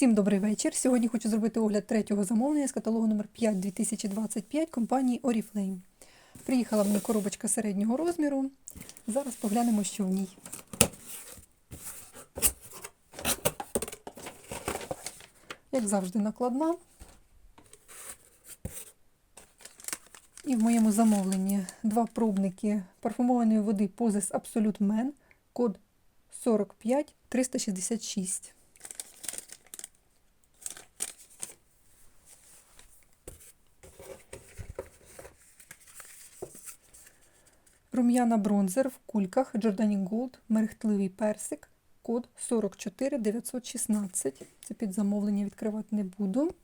Всім добрий вечір. Сьогодні хочу зробити огляд третього замовлення з каталогу номер 5 2025 компанії Oriflame. Приїхала мені коробочка середнього розміру. Зараз поглянемо, що в ній. Як завжди, накладна. І в моєму замовленні два пробники парфумованої води Poses Absolute Men, код 45 Рум'яна бронзер в кульках Giordani Gold, мерехтливий персик, код 44 916. Це під замовлення відкривати не буду.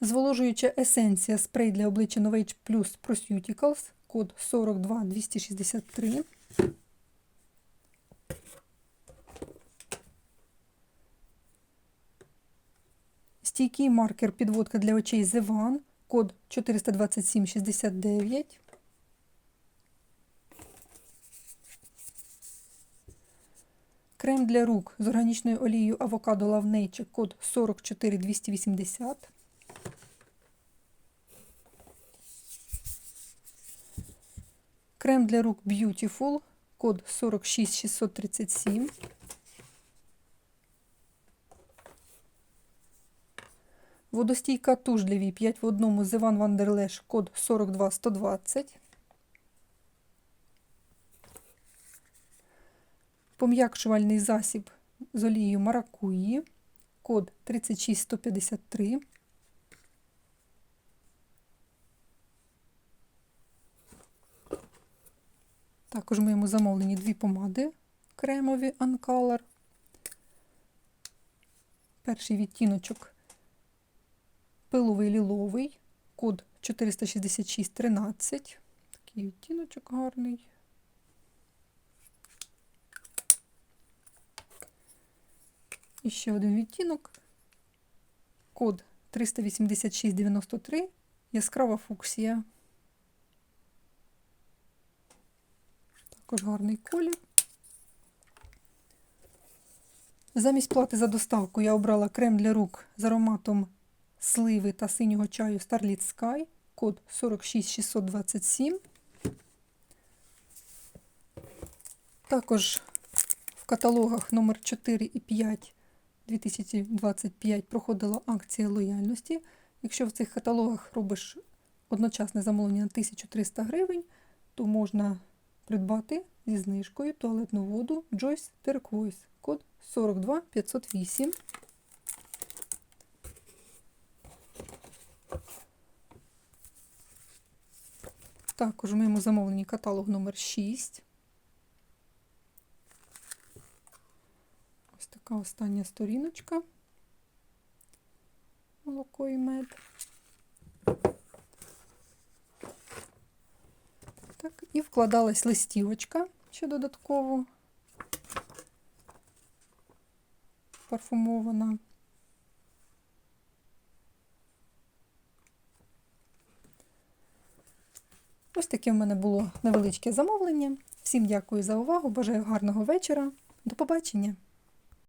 Зволожуюча есенція спрей для обличчя Novage Plus Prosuticals, код 42 263. Стійкий маркер підводка для очей The One, код 42769. Крем для рук з органічною олією авокадо Nature, код 44280. Крем для рук Beautiful, код 46637. Водостійка туш для вій 5 в одному з Іван Вандерлеш, код 42120. Пом'якшувальний засіб з олією маракуї, код 36153. Також в моєму замовленні дві помади кремові Uncolor. Перший відтіночок пиловий ліловий, код 46613. Такий відтіночок гарний. І ще один відтінок. Код 38693. Яскрава фуксія. Також гарний колір. Замість плати за доставку я обрала крем для рук з ароматом сливи та синього чаю Starlit Sky, код 46627. Також в каталогах номер 4 і 5 2025 проходила акція лояльності. Якщо в цих каталогах робиш одночасне замовлення на 1300 гривень, то можна придбати зі знижкою туалетну воду Joyce Turquoise, код 42508. Також у моєму замовленні каталог номер 6. Ось така остання сторіночка. Молоко і мед. Так, і вкладалась листівочка ще додатково парфумована. Ось таке в мене було невеличке замовлення. Всім дякую за увагу, бажаю гарного вечора. До побачення!